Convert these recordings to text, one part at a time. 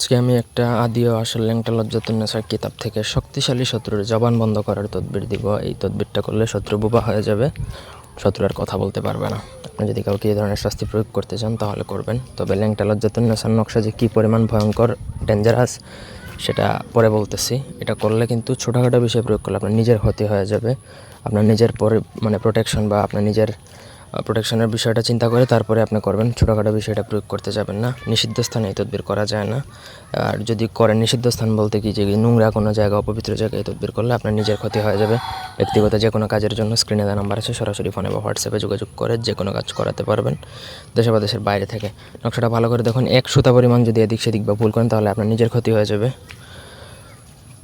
আজকে আমি একটা আদি ও আসল ল্যাংটা লজ্জাতুন্নেসার কিতাব থেকে শক্তিশালী শত্রুর জবান বন্ধ করার তদবির দিব। এই তদবিরটা করলে শত্রু বোবা হয়ে যাবে। শত্রু আর কথা বলতে পারবে না। আপনি যদি কাউকে এই ধরনের শাস্তি প্রয়োগ করতে চান, তাহলে করবেন। তবে ল্যাংটা লজ্জাতুন্নেসার নকশা যে কী পরিমাণ ভয়ঙ্কর ডেঞ্জারাস সেটা পরে বলতেছি। এটা করলে কিন্তু ছোটোখাটো বিষয় প্রয়োগ করলে আপনার নিজের ক্ষতি হয়ে যাবে। আপনার নিজের পরে মানে প্রোটেকশন বা আপনার নিজের প্রোটেকশনের বিষয়টা চিন্তা করে তারপরে আপনি করবেন। ছোটোখাটো বিষয়টা প্রয়োগ করতে যাবেন না। নিষিদ্ধ স্থানে এই তদবির করা যায় না। আর যদি করেন নিষিদ্ধ স্থান বলতে কি? যে নোংরা কোনো জায়গা, অপবিত্র জায়গায় তদবির করলে আপনার নিজের ক্ষতি হয়ে যাবে। ব্যক্তিগত যে কোনো কাজের জন্য স্ক্রিনে দেওয়া নাম্বার আছে। সরাসরি ফোনে বা হোয়াটসঅ্যাপে যোগাযোগ করে যে কোনো কাজ করাতে পারবেন। দেশে বা দেশের বাইরে থেকে। নকশাটা ভালো করে দেখুন। এক সুতা পরিমাণ যদি এদিক সেদিক বা ভুল করেন তাহলে আপনার নিজের ক্ষতি হয়ে যাবে।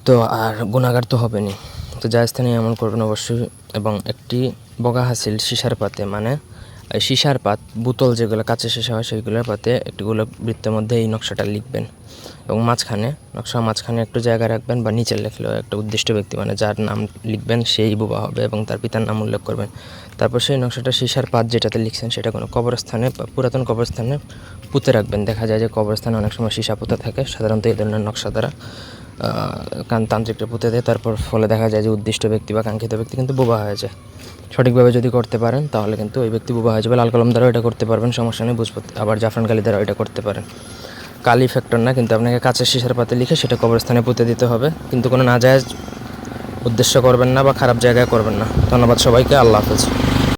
তো আর গুণাগার তো হবেনি তো যা স্থানে এমন করবেন অবশ্যই। এবং একটি বগা হাসিল সিসার পাতে মানে সিসার পাত, বোতল যেগুলো কাঁচের সীসা হয় সেইগুলোর পাতে একটুগুলো বৃত্তের মধ্যে এই নকশাটা লিখবেন এবং মাঝখানে নকশা মাঝখানে একটু জায়গা রাখবেন বা নিচে লিখলেও একটা উদ্দিষ্ট ব্যক্তি মানে যার নাম লিখবেন সেই বোবা হবে এবং তার পিতার নাম উল্লেখ করবেন। তারপর সেই নকশাটা সিসার পাত যেটাতে লিখছেন সেটা কোনো কবরস্থানে বা পুরাতন কবরস্থানে পুঁতে রাখবেন। দেখা যায় যে কবরস্থানে অনেক সময় সীসা পুঁতে থাকে, সাধারণত এই ধরনের নকশা দ্বারা। তান্ত্রিকটা পুঁতে দেয়, তারপর ফলে দেখা যায় যে উদ্দিষ্ট ব্যক্তি বা কাঙ্ক্ষিত ব্যক্তি কিন্তু বোবা হয়ে যায়। সঠিকভাবে যদি করতে পারেন, তাহলে কিন্তু ওই ব্যক্তি বোবা হয়ে যাবে। লাল কলম দ্বারাও এটা করতে পারবেন, সমস্যা নেই বুঝপতি আবার জাফরান কালি দ্বারাও এটা করতে পারেন। কালি ফ্যাক্টর না, কিন্তু আপনাকে কাঁচের শিশার পাতে লিখে সেটা কবরস্থানে পুঁতে দিতে হবে। কিন্তু কোনো নাজায়জ উদ্দেশ্য করবেন না বা খারাপ জায়গায় করবেন না। ধন্যবাদ সবাইকে, আল্লাহ হাফেজ।